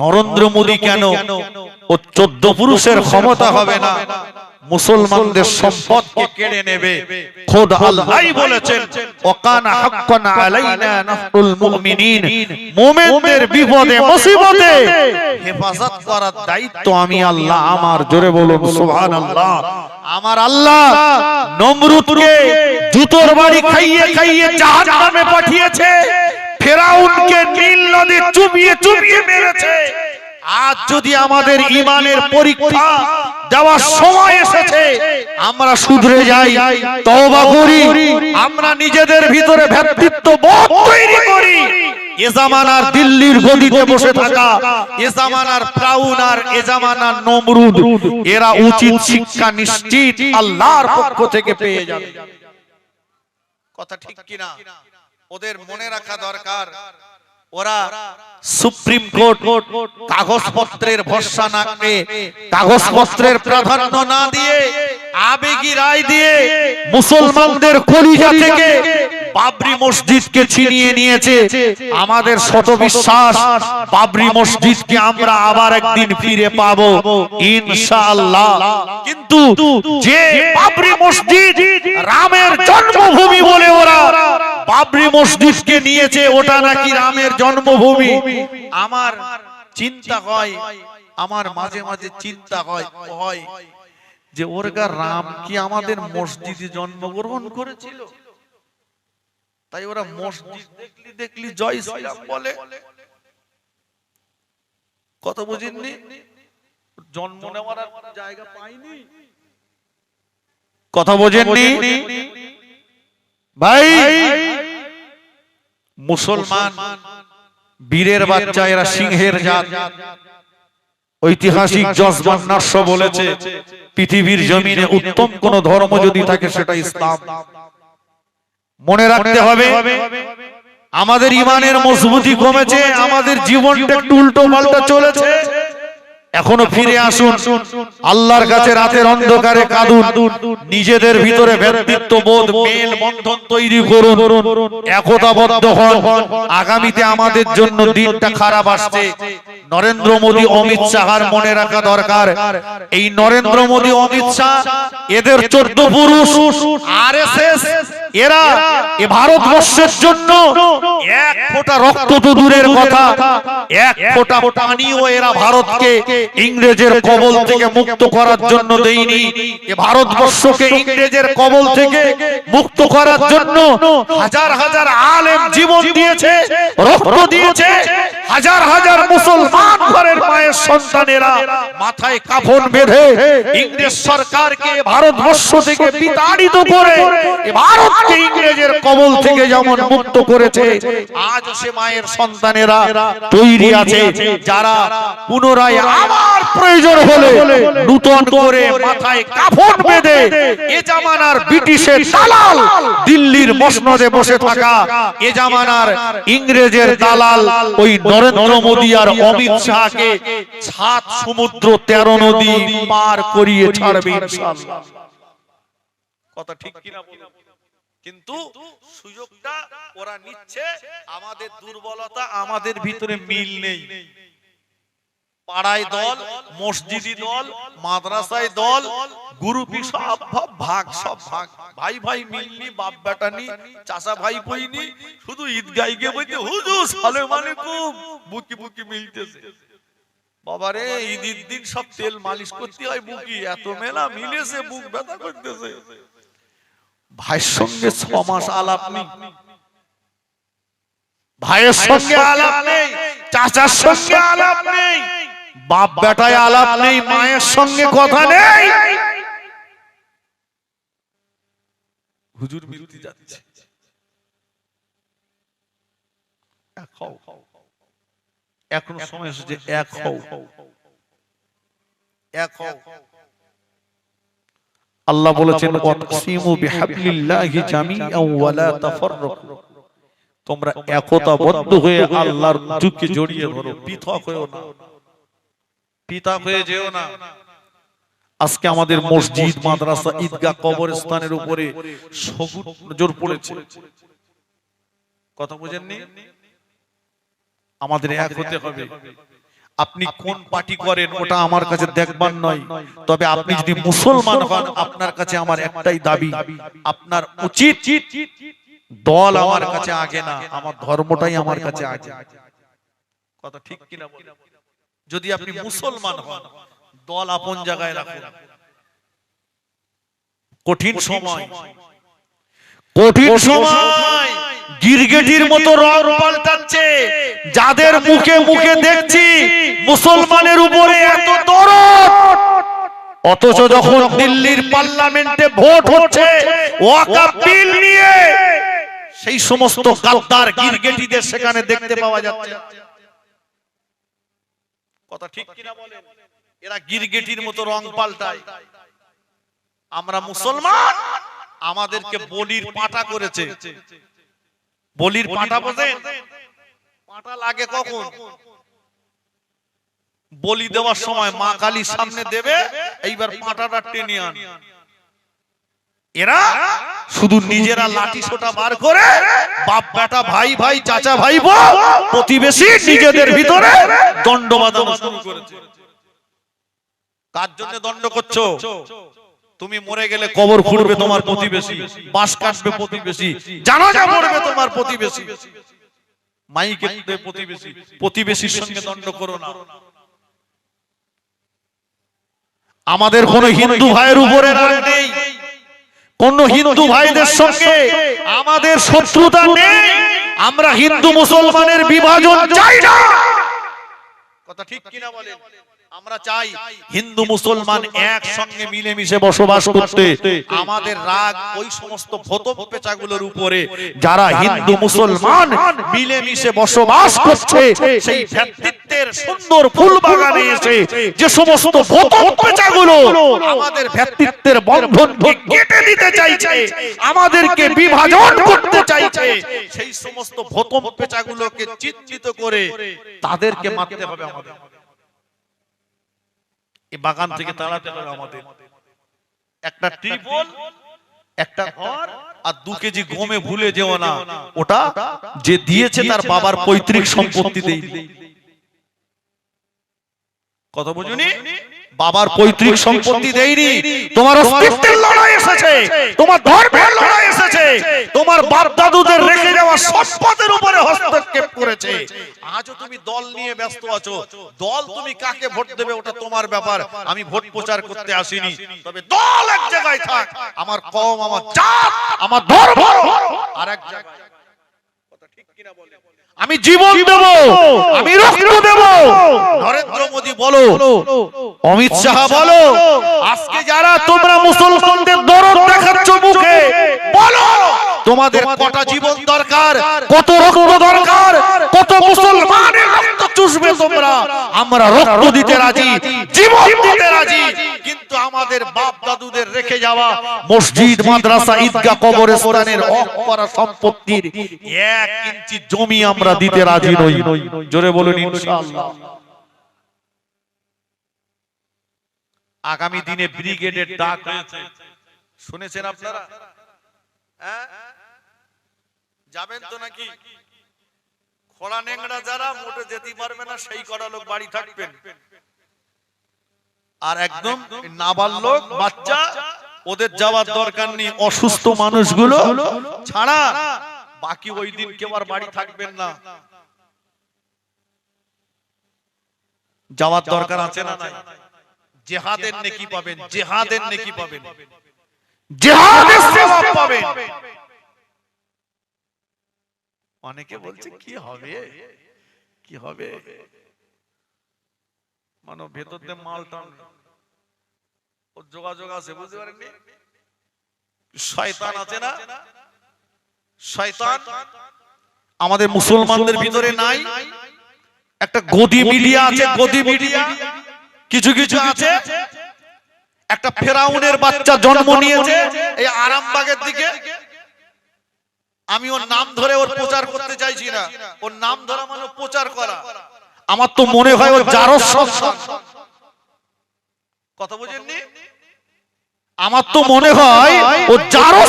নরেন্দ্র মোদী কেন ও চোদ্দ পুরুষের ক্ষমতা হবে না? মুসলমানদের সম্পদকে কেড়ে নেবে। খোদ আল্লাহই বলেছেন, ওকানা হাক্কান আলাইনা নাসরুল মুমিনিন। মুমিনদের বিপদে, মুসিবতে হেফাজত করার দায়িত্ব আমি আল্লাহ, আমার জোরে বলুন, সুবহানাল্লাহ। আমার আল্লাহ নমরুদকে জুতোর বাড়ি খাইয়ে খাইয়ে জাহান্নামে পাঠিয়েছে। ফেরাউনকে নীল নদী চুবিয়ে চুবিয়ে মেরেছে। আজ যদি আমাদের ইমানের পরীক্ষা দেওয়ার সময় এসেছে, আমরা শুধরে যাই, তওবা করি, আমরা নিজেদের ভিতরে ভ্রাতৃত্ব বোধ তৈরি করি। কথা ঠিক কিনা? ওদের মনে রাখা দরকার। ওরা সুপ্রিম কোর্ট কাগজপত্রের ভরসা না পেয়ে কাগজপত্রের প্রাধান্য না দিয়ে আবেগী রায় দিয়ে মুসলমানদের কলিজা থেকে বাবরি মসজিদকে ছিনিয়ে নিয়েছে। আমাদের শত বিশ্বাস বাবরি মসজিদকে আমরা আবার একদিন ফিরে পাবো। ইনশাআল্লাহ। কিন্তু যে বাবরি মসজিদ রামের জন্মভূমি বলে ওরা বাবরি মসজিদকে নিয়েছে ওটা নাকি রামের জন্মভূমি? আমার চিন্তা হয় আমার মাঝে মাঝে চিন্তা হয় হয় যে ওরগা রাম কি আমাদের মসজিদে জন্মগ্রহণ করেছিল? তাই ওরা মসজিদ দেখলি দেখলি জয় শ্রীরাম বলে। কত বুঝিনি জন্ম নেওয়ার জায়গা পাইনি? কথা বোঝেননি? ভাই! মুসলমান বীরের বাচ্চা এরা সিংহের জাত। ঐতিহাসিক জজমান নাস্য বলেছে পৃথিবীর জমিনে উত্তম কোন ধর্ম যদি থাকে সেটা ইসলাম। মনে রাখতে হবে আমাদের ইমানের মজবুতি কমেছে আমাদের জীবনটা একটু উল্টো পাল্টা চলেছে। এখনও ফিরে আসুন। আল্লাহর কাছে রাতের অন্ধকারে কাঁদুন। নিজেদের ভিতরে ব্যক্তিত্ব বোধ মেল বন্ধন তৈরি করুন। একতাবদ্ধ হন। আগামীতে আমাদের জন্য দিনটা খারাপ আসছে। নরেন্দ্র মোদী অমিত শাহার মনে রাখা দরকার। এই নরেন্দ্র মোদী অমিত শাহ এদের চোদ্দ পুরুষ। আর এরা এ ভারতবর্ষের জন্য এক ফোঁটা রক্ত তো দূরের কথা। এক ফোঁটা পানিও এরা ভারতকে ইংরেজের কবল থেকে মুক্ত করার জন্য দেয়নি। এ ভারতবর্ষকে ইংরেজের কবল থেকে মুক্ত করার জন্য হাজার হাজার আলেম জীবন দিয়েছে রক্ত দিয়েছে হাজার হাজার মুসলমান ঘরের মায়ের সন্তানেরা মাথায় কাফন বেঁধে ইংরেজ সরকারকে ভারতবর্ষ থেকে বিতাড়িত করে ভারতকে ইংরেজের কবল থেকে যেমন মুক্ত করেছে আজ সে মায়ের সন্তানেরা তৈরি আছে, যারা পুনরায় আবার প্রয়োজন হলে নূতন করে মাথায় কাফন বেঁধে এ জামানার ব্রিটিশের দালাল দিল্লির মসনদে বসে থাকা এ জামানার ইংরেজের দালাল ওই নরেন্দ্র মোদী আর অমিত শাহকে সাত সমুদ্র তেরো নদী পার করিয়ে ছাড়বে ইনশাআল্লাহ। কথা ঠিক কিনা? কিন্তু সুযোগটা ওরা নিচ্ছে। আমাদের দুর্বলতা আমাদের ভিতরে মিল নেই। পাড়ায় দল মসজিদি দল মাদ্রাসায় দল গ্রুপি সব ভাগ সব ভাগ। ভাই ভাই মিলনি বাপ বেটা নি চাচা ভাই পইনি শুধু ঈদগাহ গিয়ে বলতে হুজুর সালাম আলাইকুম। বুকি বুকি মিলতেছে। বাবারে ঈদের দিন সব তেল মালিশ করতে হয় বুকি। এত মেলা মিলেছে বুক ব্যথা করতেছে। ভাইয়ের সঙ্গে ছ মাস আলাপ নেই। ভাইয়ের সঙ্গে আলাপ নেই। চাচার সঙ্গে আলাপ নেই। বাপ বেটায় আলাপ নেই মায়ের সঙ্গে কথা নেই। হুজুর বিরতি যাচ্ছে। এখন সময় এসেছে এক হও। এক হও। আল্লাহ বলেছেন ওয়াকসিমু বিহাবলিল্লাহি জামিআন ওয়া লা তাফাররাকু। তোমরা একতাবদ্ধ হয়ে আল্লাহর যুগকে জড়িয়ে ধরো। পৃথক হয়েও না। পৃথক হয়ে যেও না। আজকে আমাদের মসজিদ মাদ্রাসা ঈদগাহ কবরস্থানের উপরে নজর পড়েছে। কথা বুঝেননি? আমাদের এক হতে হবে। আপনি কোন পার্টি করেন ওটা আমার কাছে দেখবার নয়। তবে আপনি যদি মুসলমান হন আপনার কাছে আমার একটাই দাবি আপনার উচিত দল আমার কাছে আগে না। আমার ধর্মটাই আমার কাছে আগে। কথা ঠিক কিনা বলেন? যদি আপনি মুসলমান হন দল আপন জায়গায় রাখুন। কঠিন সময়। কঠিন সময়। গিরগেটির মতো রং পাল্টাচ্ছে। যাদের মুখে মুখে দেখছি মুসলমানের উপরে এত দরদ। অথচ যখন দিল্লির পার্লামেন্টে ভোট হচ্ছে বিল নিয়ে সেই সমস্ত গাদ্দার গিরগেটিদের সেখানে দেখতে পাওয়া যাচ্ছে। কথা ঠিক কিনা বলেন? এরা গিরগেটির মতো রং পাল্টায়। আমরা মুসলমান! আমাদেরকে বলির পাটা করেছে। বলির পাটা বোঝেন? পাটা লাগে কখন? বলি দেওয়ার সময় মা কালী সামনে দেবে এইবার পাটাটা টেনে আন। এরা শুধু নিজেরা লাঠি সোটা বার করে বাপ বেটা ভাই ভাই চাচা ভাই প্রতিবেশী নিজেদের ভিতরে দণ্ড শুরু করেছে। কার জন্য দণ্ড করছ? তুমি মরে গেলে কবর খুঁড়বে তোমার প্রতিবেশী বাঁশ কাটবে প্রতিবেশী জানাজা পড়বে তোমার প্রতিবেশী। মাইকে প্রতিবেশী। প্রতিবেশীর সঙ্গে দণ্ড করো না। আমাদের কোন হিন্দু ভাইয়ের উপরে নেই। কোন হিন্দু ভাইদের সঙ্গে আমাদের শত্রুতা নেই। আমরা হিন্দু মুসলমানের বিভাজন চাই না। কথা ঠিক কিনা বলেন? আমরা চাই হিন্দু মুসলমান একসঙ্গে মিলেমিশে বসবাস করতে আমাদের রাগ ওই সমস্ত ভতপ পেঁচাগুলোর উপরে। যারা হিন্দু মুসলমান মিলেমিশে বসবাস করছে সেই ভ্রাতৃত্বের সুন্দর ফুল বাগানে এসে যে সমস্ত পেঁচাগুলো আমাদের ভ্রাতৃত্বের বন্ধনকে কেটে দিতে চাইছে আমাদেরকে বিভাজন করতে চাইছে সেই সমস্ত ভতপ পেঁচাগুলোকে চিহ্নিত করে তাদেরকে মারতে হবে আমাদের। এই বাগান থেকে তাড়াতে হবে আমাদের। একটা ট্রিপল একটা ঘর আর দু কেজি গমে ভুলে যেও না। ওটা যে দিয়েছে তার বাবার পৈতৃক সম্পত্তি কথা বুঝুনি বাবার পৈতৃক সম্পত্তি দেয়নি। তোমার অস্তিত্বের লড়াই এসেছে। তোমার ধর্মের লড়াই এসেছে। তোমার বাপ দাদুদের রেখে যাওয়া সম্পদের উপরে হস্তক্ষেপ করেছে। আজও তুমি দল নিয়ে ব্যস্ত আছো। দল তুমি কাকে ভোট দেবে ওটা তোমার ব্যাপার। আমি ভোট প্রচার করতে আসিনি। তবে দল এক জায়গায় থাক। আমার কম আমার জাত আমার ধর্ম। আর এক জায়গায় কথা ঠিক কিনা বলেন? আমি জীবন দেব। আমি রক্ত দেব। নরেন্দ্র মোদী বলো। অমিত শাহ বলো। আজকে যারা তোমরা মুসলমানদের দরদ দেখাচ্ছ মুখে বলো। তোমাদের কটা জীবন দরকার? কত রক্ত দরকার? কত মুসলমানের রক্ত চুষবে তোমরা। আমরা রক্ত দিতে রাজি জীবন দিতে রাজি। কিন্তু আমাদের বাপ দাদুদের রেখে যাওয়া মসজিদ মাদ্রাসা ঈদগাহ কবরস্থানের হক করা সম্পত্তির এক ইঞ্চি জমি আমরা দিতে রাজি নই। জোরে বলুন ইনশাআল্লাহ। আগামী দিনে ব্রিগেডের ডাক হয়েছে শুনেছেন আপনারা? হ্যাঁ? যাবেন তো নাকি? খোলা নেংড়া যারা মোটে যেতে পারবে না, সেই কটা লোক বাড়ি থাকবেন। আর একদম নাবালক বাচ্চা, ওদের যাওয়ার দরকার নেই, অসুস্থ মানুষগুলো ছাড়া বাকি ওই দিন কেউ আর বাড়ি থাকবেন না। যাওয়ার দরকার আছে না নাই? জেহাদের নেকি পাবেন, জেহাদের নেকি পাবেন। জেহাদের সেবা পাবেন। অনেকে বলছে কি হবে? কি হবে? মানব ভেতর দিয়ে মাল টান। ওর যোগাযোগ আছে বুঝতে পারেননি? শয়তান আছে না? শয়তান? আমাদের মুসলমানদের ভিতরে নাই? একটা গদি মিডিয়া আছে গদি মিডিয়া। কিছু কিছু আছে। একটা ফেরাউনের বাচ্চা জন্ম নিয়েছে এই আরামবাগের দিকে। আমি ওর নাম ধরে ওর প্রচার করতে চাইছি না। ওর নাম ধরা মানে প্রচার করা। আমার তো মনে হয় ও যারো কথা বুঝেননি? আমার তো মনে হয় ও যারো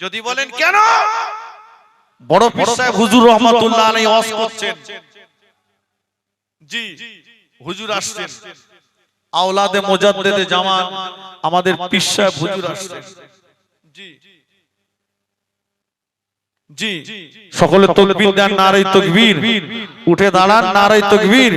যদি বলেন কেন? বড় পীর সাহেব হুজুর রহমাতুল্লাহ আলাইহি ওয়াজ করছেন। জি। হুজুর আসছেন। আওলাদে মুজাদ্দেদে জামান। আমাদের পীর সাহেব হুজুর আসছেন। জি। সকলে তকবীর দেন নারাই তকবীর। উঠে দাঁড়ান নারাই তকবীর।